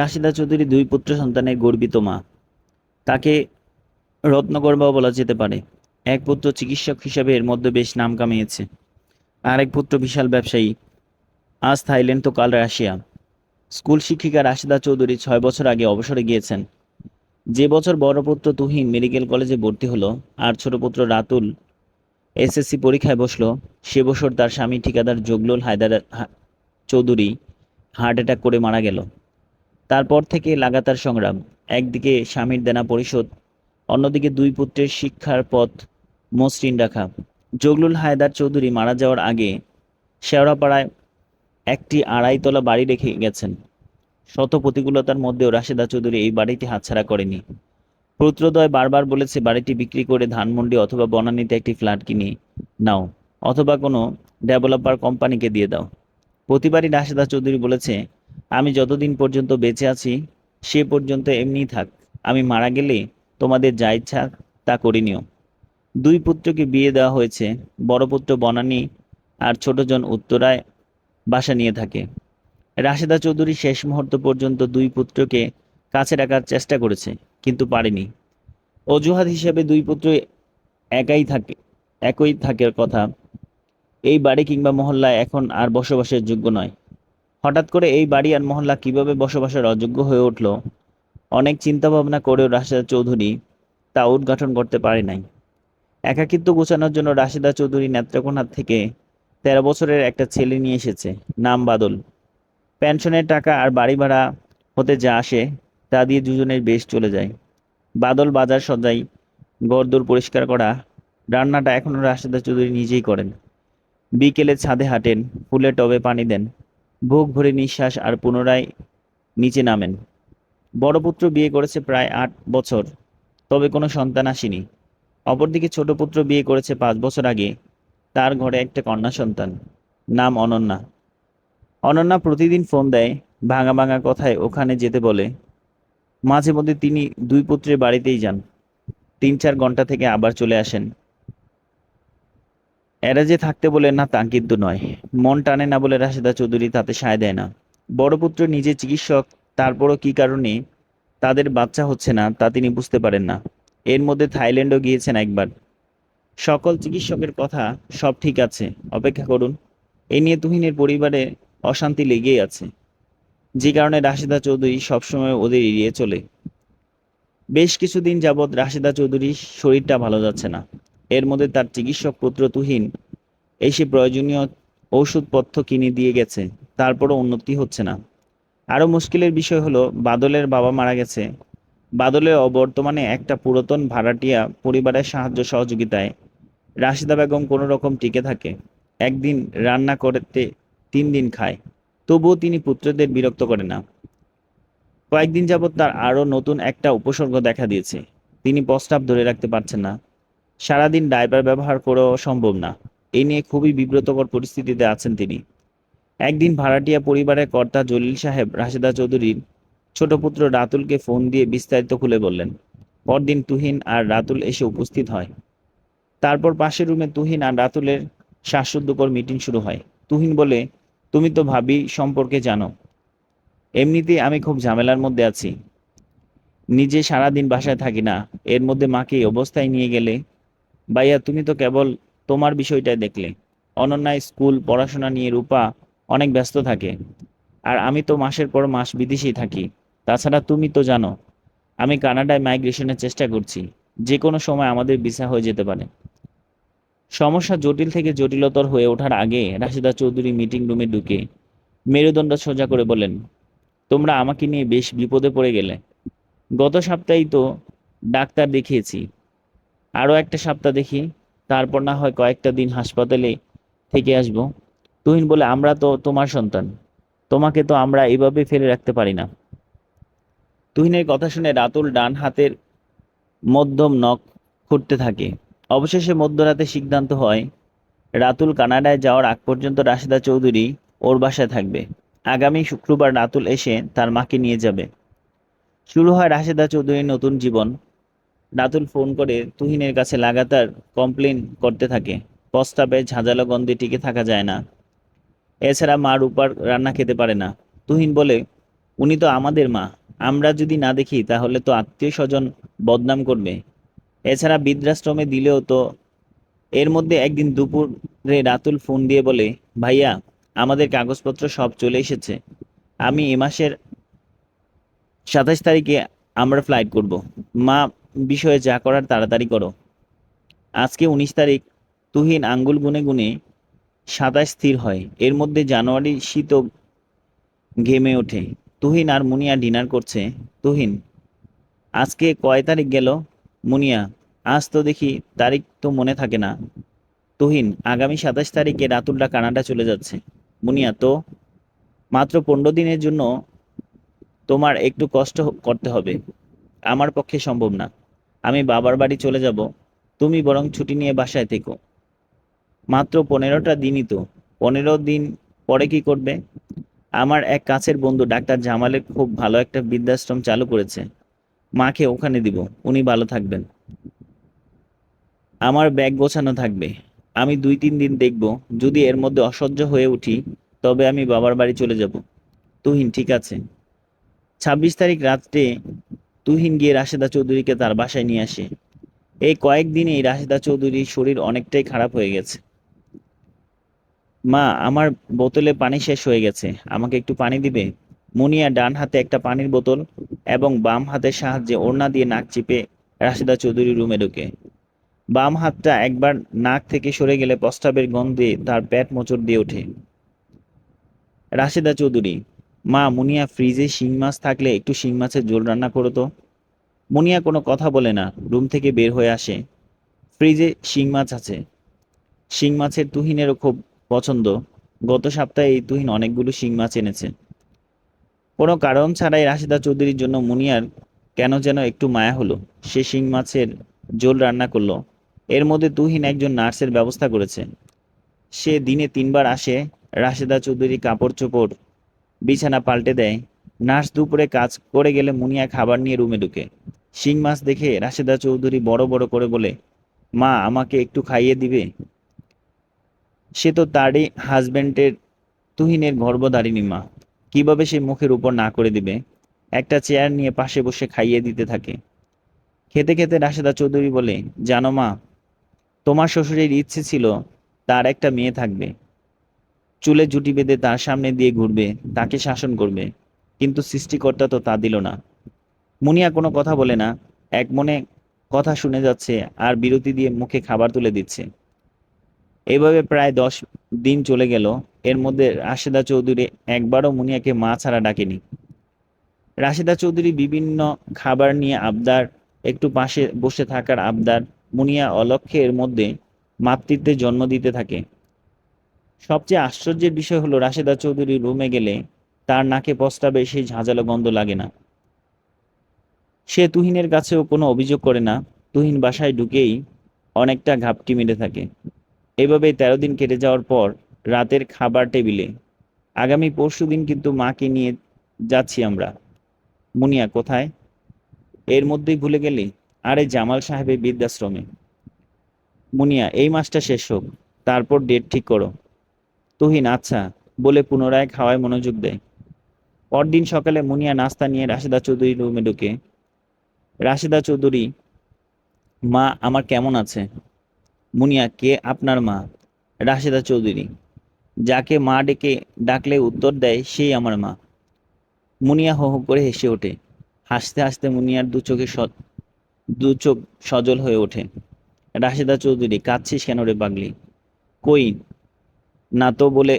রাশিদা চৌধুরী দুই পুত্র সন্তানের গর্বিত মা। তাকে রত্নগর্ভা বলা যেতে পারে। এক পুত্র চিকিৎসক হিসাবে এর মধ্যে বেশ নাম কামিয়েছে। আরেক পুত্র বিশাল ব্যবসায়ী। আজ থাইল্যান্ড তো কাল রাশিয়া। স্কুল শিক্ষিকা রাশিদা চৌধুরী ছয় বছর আগে অবসরে গিয়েছেন। যে বছর বড় পুত্র তুহিন মেডিকেল কলেজে ভর্তি হলো আর ছোট পুত্র রাতুল এসএসসি পরীক্ষায় বসল, সে বছর তার স্বামী ঠিকাদার জগলুল হায়দার চৌধুরী হার্ট অ্যাটাক করে মারা গেল। তারপর থেকে লাগাতার সংগ্রাম। একদিকে স্বামীর দেনা পরিশোধ, অন্যদিকে দুই পুত্রের শিক্ষার পথ মসৃণ রাখা। জগলুল হায়দার চৌধুরী মারা যাওয়ার আগে শেওড়াপাড়ায় একটি আড়াইতলা বাড়ি রেখে গেছেন। শত প্রতিকূলতার মধ্যেও রাশেদা চৌধুরী এই বাড়িটি হাতছাড়া করেনি। পুত্রদয় বারবার বলেছে, বাড়িটি বিক্রি করে ধানমন্ডি অথবা বনানীতে একটি ফ্ল্যাট কিনে নাও, অথবা কোনো ডেভেলপার কোম্পানিকে দিয়ে দাও। প্রতিবারই রাশেদা চৌধুরী বলেছে, আমি যতদিন পর্যন্ত বেঁচে আছি, সে পর্যন্ত এমনিই থাক। আমি মারা গেলে তোমাদের যা ইচ্ছা তা করে নিও। দুই পুত্রকে বিয়ে দেওয়া হয়েছে। বড় পুত্র বনানী আর ছোটজন উত্তরায় বাসা নিয়ে থাকে। রাশেদা চৌধুরী শেষ মুহূর্ত পর্যন্ত দুই পুত্রকে কাছে রাখার চেষ্টা করেছে, কিন্তু পারেনি। অজুহাত হিসেবে দুই পুত্র একাই থাকে, একই থাকার কথা এই বাড়ি কিংবা মহল্লায় এখন আর বসবাসের যোগ্য নয়। হঠাৎ করে এই বাড়ি আর মহল্লা কীভাবে বসবাসের অযোগ্য হয়ে উঠল, অনেক চিন্তা ভাবনা করেও রাশেদা চৌধুরী তা উদ্ঘাটন করতে পারে নাই। একাকিত্ব গোছানোর জন্য রাশেদা চৌধুরী নেত্রকোনা থেকে তেরো বছরের একটা ছেলে নিয়ে এসেছে, নাম বাদল। পেনশনের টাকা আর বাড়ি ভাড়া হতে যা আসে, তা দিয়ে দুজনের বেশ চলে যায়। বাদল বাজার সজ্জাই ঘরদোর পরিষ্কার করা, রান্নাটা এখনও রাশেদা চৌধুরী নিজেই করেন। বিকেলে ছাদে হাঁটেন, ফুলে টবে পানি দেন। বুক ভরে নিঃশ্বাস আর পুনরায় নিচে নামেন। বড় পুত্র বিয়ে করেছে প্রায় আট বছর, তবে কোনো সন্তান আসেনি। অপরদিকে ছোট পুত্র বিয়ে করেছে পাঁচ বছর আগে, তার ঘরে একটা কন্যা সন্তান, নাম অনন্যা। অনন্যা প্রতিদিন ফোন দেয়, ভাঙা ভাঙা কথায় ওখানে যেতে বলে। মাঝে মধ্যে তিনি দুই পুত্রের বাড়িতেই যান। তিন চার ঘণ্টা থেকে আবার চলে আসেন। এরা যে থাকতে বলে না তা কিন্তু নয়। মন টানে না বলে রাশেদা চৌধুরী তাতে সায় দেয় না। বড় পুত্র নিজে চিকিৎসক, তারপরও কি কারণে তাদের বাচ্চা হচ্ছে না তা তিনি বুঝতে পারেন না। এর মধ্যে থাইল্যান্ডও গিয়েছেন একবার। সকল চিকিৎসকের কথা সব ঠিক আছে, অপেক্ষা করুন। এ নিয়ে তুহিনের পরিবারে অশান্তি লেগেই আছে। যে কারণে রাশেদা চৌধুরী সবসময় ওদের এড়িয়ে চলে। বেশ কিছুদিন যাবৎ রাশেদা চৌধুরীর শরীরটা ভালো যাচ্ছে না। এর মধ্যে তার চিকিৎসক পুত্র তুহিন। এসে প্রয়োজনীয় ঔষধপত্র কিনে দিয়ে গেছে, তারপরও উন্নতি হচ্ছে না। আরও মুশকিলের বিষয় হলো, বাদলের বাবা মারা গেছে। বাদলের বর্তমানে একটা পুরাতন ভাড়াটিয়া পরিবারের সাহায্য সহযোগিতায় রাশিদা বেগম কোনো রকম টিকে থাকে। একদিন রান্না করতে তিন দিন খায়, তবুও তিনি পুত্রদের বিরক্ত করে না। কয়েকদিন যাবৎ তার আরও নতুন একটা উপসর্গ দেখা দিয়েছে। তিনি প্রস্তাব ধরে রাখতে পারছেন না। সারাদিন ডাইপার ব্যবহার করেও সম্ভব না। এই নিয়ে খুবই বিব্রতকর পরিস্থিতিতে আছেন তিনি। একদিন ভাড়াটিয়া পরিবারের কর্তা জলিল সাহেব রাশেদা চৌধুরীর ছোট পুত্র রাতুলকে ফোন দিয়ে বিস্তারিত খুলে বললেন, পরদিন তুহিন আর রাতুল এসে উপস্থিত হয়। তারপর পাশের রুমে তুহিন আর রাতুলের শ্বাসরুদ্ধকর মিটিং শুরু হয়। তুহিন বলে, তুমি তো ভাবি সম্পর্কে জানো। এমনিতেই আমি খুব ঝামেলার মধ্যে আছি। নিজে সারাদিন বাসায় থাকি না। এর মধ্যে মাকে অবস্থায় নিয়ে গেলে ভাইয়া, তুমি তো কেবল তোমার বিষয়টাই দেখলে। অনন্যায় স্কুল, পড়াশোনা নিয়ে রূপা অনেক ব্যস্ত থাকে। আর আমি তো মাসের পর মাস বিদেশেই থাকি। তাছাড়া তুমি তো জানো, আমি কানাডায় মাইগ্রেশনের চেষ্টা করছি। যে কোনো সময় আমাদের ভিসা হয়ে যেতে পারে। সমস্যা জটিল থেকে জটিলতর হয়ে ওঠার আগে রাশিদা চৌধুরী মিটিং রুমে ঢুকে মেরুদণ্ড সোজা করে বলেন তোমরা আমাকে নিয়ে বেশ বিপদে পড়ে গেলে। গত সপ্তাহেই তো ডাক্তার দেখিয়েছি। আরও একটা সপ্তাহ দেখি, তারপর না হয় কয়েকটা দিন হাসপাতালে থেকে আসব। তুহিন বলে, আমরা তো তোমার সন্তান, তোমাকে তো আমরা এভাবে ফেলে রাখতে পারি না। তুহিনের কথা শুনে রাতুল ডান হাতের মধ্যম নখ খুঁড়তে থাকে। অবশেষে মধ্যরাতে সিদ্ধান্ত হয়, রাতুল কানাডায় যাওয়ার আগ পর্যন্ত রাশেদা চৌধুরী ওর বাসায় থাকবে। আগামী শুক্রবার রাতুল এসে তার মাকে নিয়ে যাবে। শুরু হয় রাশেদা চৌধুরীর নতুন জীবন। রাতুল ফোন করে তুহিনের কাছে লাগাতার কমপ্লেন করতে থাকে। প্রস্তাবে ঝাঁঝালো গন্ধে টিকে থাকা যায় না। এছাড়া মা রূপার রান্না খেতে পারে না। তুহিন বলে, উনি তো আমাদের মা। আমরা যদি না দেখি, তাহলে তো আত্মীয় স্বজন বদনাম করবে। এছাড়া বৃদ্ধাশ্রমে দিলেও তো এর মধ্যে একদিন দুপুরে রাতুল ফোন দিয়ে বলে, ভাইয়া, আমাদের কাগজপত্র সব চলে এসেছে। আমি এ মাসের সাতাশ তারিখে আমরা ফ্লাইট করব। মা বিষয়ে যা করার তাড়াতাড়ি করো। আজকে উনিশ তারিখ, তুহিন আঙ্গুল গুনে গুনে সাতাশ স্থির হয়। এর মধ্যে জানুয়ারি শীত ঘেমে ওঠে। তুহিন আর মুনিয়া ডিনার করছে। তুহিন, আজকে কয় তারিখ গেল? মুনিয়া, আজ তো দেখি তারিখ তো মনে থাকে না। তুহিন, আগামী সাতাশ তারিখে রাতুলটা কানাডা চলে যাচ্ছে। মুনিয়া, তো মাত্র পনেরো দিনের জন্য তোমার একটু কষ্ট করতে হবে। আমার পক্ষে সম্ভব না। আমি বাবার বাড়ি চলে যাব, তুমি বরং ছুটি নিয়ে বাসায় থেকো। মাত্র পনেরোটা দিনই তো, পনেরো দিন পরে কি করবে? আমার এক কাছের বন্ধু ডাক্তার জামালের খুব ভালো একটা বৃদ্ধাশ্রম চালু করেছে। মাকে ওখানে দিব, উনি ভালো থাকবেন। আমার ব্যাগ গোছানো থাকবে। আমি দুই তিন দিন দেখব, যদি এর মধ্যে অসহ্য হয়ে উঠি, তবে আমি বাবার বাড়ি চলে যাব। তুহিন, ঠিক আছে। ছাব্বিশ তারিখ রাত্রে তুহিন গিয়ে রাশেদা চৌধুরীকে তার বাসায় নিয়ে আসে। এই কয়েকদিনেই রাশেদা চৌধুরীর শরীর অনেকটাই খারাপ হয়ে গেছে। মা, আমার বোতলে পানি শেষ হয়ে গেছে। আমাকে একটু পানি দিবে? মুনিয়া ডান হাতে একটা পানির বোতল এবং বাম হাতের সাহায্যে ওড়না দিয়ে নাক চিপে রাশেদা চৌধুরী রুমে ঢোকে। বাম হাতটা একবার নাক থেকে সরে গেলে প্রস্তাবের গন্ধে তার পেট মোচড় দিয়ে ওঠে। রাশেদা চৌধুরী মা, মুনিয়া, ফ্রিজে শিং মাছ থাকলে একটু শিং মাছের ঝোল রান্না করো তো। মুনিয়া কোনো কথা বলে না, রুম থেকে বের হয়ে আসে। ফ্রিজে শিং মাছ আছে। শিং মাছের তুহিনেরও খুব পছন্দ। গত সপ্তাহে এই তুহিন অনেকগুলো শিং মাছ এনেছে। কোনো কারণ ছাড়াই রাশেদা চৌধুরীর জন্য মুনিয়ার কেন যেন একটু মায়া হলো। সে শিং মাছের ঝোল রান্না করল। এর মধ্যে তুহিন একজন নার্সের ব্যবস্থা করেছে। সে দিনে তিনবার আসে রাশেদা চৌধুরী কাপড় চোপড় বিছানা পাল্টে দেয়। নার্স দুপুরে কাজ করে গেলে মুনিয়া খাবার নিয়ে রুমে ঢুকে। শিং মাছ দেখে রাশেদা চৌধুরী বড় বড় করে বলে, মা, আমাকে একটু খাইয়ে দিবে? সে তো তারই হাজবেন্ডের তুহিনের গর্ভধারিণী মা। কীভাবে সে মুখের উপর না করে দিবে? একটা চেয়ার নিয়ে পাশে বসে খাইয়ে দিতে থাকে। খেতে খেতে রাশেদা চৌধুরী বলে, জানো মা, তোমার শ্বশুরের ইচ্ছে ছিল তার একটা মেয়ে থাকবে। চুলে জুটি বেঁধে তার সামনে দিয়ে ঘুরবে, তাকে শাসন করবে। কিন্তু সৃষ্টিকর্তা তো তা দিল না। মুনিয়া কোনো কথা বলে না, এক মনে কথা শুনে যাচ্ছে আর বিরতি দিয়ে মুখে খাবার তুলে দিচ্ছে। এভাবে প্রায় দশ দিন চলে গেল। এর মধ্যে রাশেদা চৌধুরী একবারও মুনিয়াকে মা ছাড়া ডাকেনি। রাশেদা চৌধুরী বিভিন্ন খাবার নিয়ে আবদার, একটু পাশে বসে থাকার আবদার, মুনিয়া অলক্ষ্যে এর মধ্যে মাতৃত্বে জন্ম দিতে থাকে। সবচেয়ে আশ্চর্যের বিষয় হলো রাশেদা চৌধুরী রুমে গেলে তার নাকে প্রস্তাবে সেই ঝাঁঝালো গন্ধ লাগে না। সে তুহিনের কাছেও কোনো অভিযোগ করে না, তুহিন বাসায় ঢুকেই অনেকটা ঘাপটি মেরে থাকে। এভাবে তেরো দিন কেটে যাওয়ার পর রাতের খাবার টেবিলে, আগামী পরশু দিন কিন্তু মাকে নিয়ে যাচ্ছি আমরা। মুনিয়া, কোথায়? এর মধ্যেই ভুলে গেলি? আরে জামাল সাহেবের বৃদ্ধাশ্রমে। মুনিয়া, এই মাসটা শেষ হোক, তারপর ডেট ঠিক করো। তুহিন আচ্ছা। বলে পুনরায় খাওয়ায় মনোযোগ দেয়। পরদিন সকালে মুনিয়া নাস্তা নিয়ে রাশেদা চৌধুরী রুমে ঢুকে। রাশেদা চৌধুরী, মা, আমার কেমন আছে? মুনিয়া, কে আপনার মা? রাশেদা চৌধুরী, যাকে মা ডেকে ডাকলে উত্তর দেয় সেই আমার মা। মুনিয়া হো করে হেসে ওঠে। হাসতে হাসতে মুনিয়ার দু চোখে দু চোখ সজল হয়ে ওঠে। রাশেদা চৌধুরী, কাঁদছিস কেন রে পাগলি? কই না তো বলে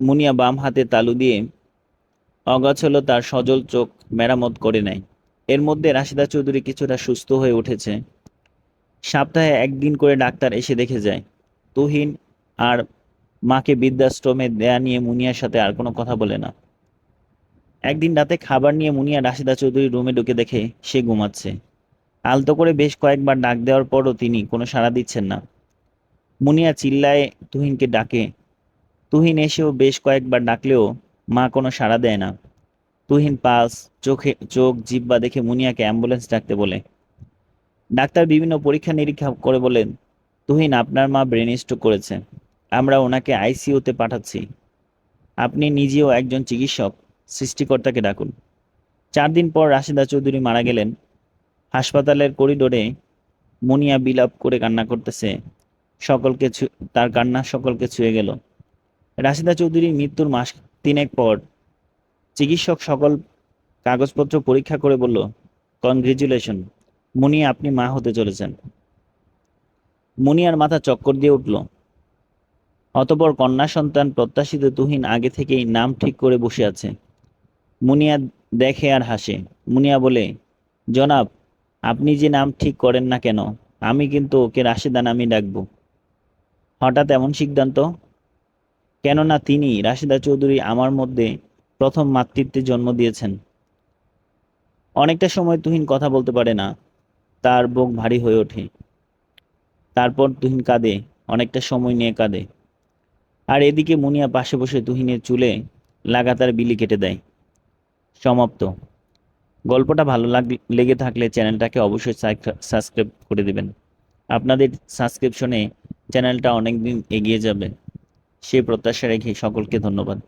মুনিয়া বাম হাতে তালু দিয়ে অগাছলো তার সজল চোখ মেরামত করে নেয়। এর মধ্যে রাশিদা চৌধুরী কিছুটা সুস্থ হয়ে উঠেছে। সপ্তাহে একদিন করে ডাক্তার এসে দেখে যায়। তুহিন আর মাকে বৃদ্ধাশ্রমে দেয়া নিয়ে মুনিয়ার সাথে আর কোনো কথা বলে না। একদিন রাতে খাবার নিয়ে মুনিয়া রাশিদা চৌধুরী রুমে ঢুকে দেখে সে ঘুমাচ্ছে। আলতো করে বেশ কয়েকবার ডাক দেওয়ার পরও তিনি কোনো সাড়া দিচ্ছেন না। মুনিয়া চিল্লায় তুহিনকে ডাকে তুহিন এসেও বেশ কয়েকবার ডাকলেও মা কোনো সাড়া দেয় না। তুহিন পালস, চোখে চোখ জিব্বা দেখে মুনিয়াকে অ্যাম্বুলেন্স ডাকতে বলে। ডাক্তার বিভিন্ন পরীক্ষা নিরীক্ষা করে বলেন, তুহিন, আপনার মা ব্রেন স্ট্রোক করেছে। আমরা ওনাকে আইসিইউতে পাঠাচ্ছি। আপনি নিজেও একজন চিকিৎসক, সৃষ্টিকর্তাকে ডাকুন। চার দিন পর রাশেদা চৌধুরী মারা গেলেন। হাসপাতালের করিডোরে মুনিয়া বিলাপ করে কান্না করতেছে। সকলকে তার কান্না সকলকে ছুঁয়ে গেল। রাশিদা চৌধুরীর মৃত্যুর মাস তিনেক পর চিকিৎসক সকল কাগজপত্র পরীক্ষা করে বলল, কনগ্রেচুলেশন মুনিয়া আপনি মা হতে চলেছেন। মুনিয়ার মাথা চক্কর দিয়ে উঠল। অতপর কন্যা সন্তান প্রত্যাশিত তুহিন আগে থেকেই নাম ঠিক করে বসে আছে। মুনিয়া দেখে আর হাসে। মুনিয়া বলে, জনাব, আপনি যে নাম ঠিক করেন না কেন, আমি কিন্তু ওকে রাশেদা নামই ডাকবো। হঠাৎ এমন সিদ্ধান্ত কেননা তিনি রাশিদা চৌধুরী আমার মধ্যে প্রথম মাতৃত্বে জন্ম দিয়েছেন। অনেকটা সময় তুহিন কথা বলতে পারে না, তার বুক ভারী হয়ে ওঠে। তারপর তুহিন কাঁদে, অনেকটা সময় নিয়ে কাঁদে। আর এদিকে মুনিয়া পাশে বসে তুহিনের চুলে লাগাতার বিলি কেটে দেয়। সমাপ্ত। গল্পটা ভালো লাগ, লেগে থাকলে চ্যানেলটাকে অবশ্যই সাবস্ক্রাইব করে দেবেন। আপনাদের সাবস্ক্রিপশনে চ্যানেলটা অনেক দিন এগিয়ে যাবে। সেই প্রত্যাশা রেখে সকলকে ধন্যবাদ।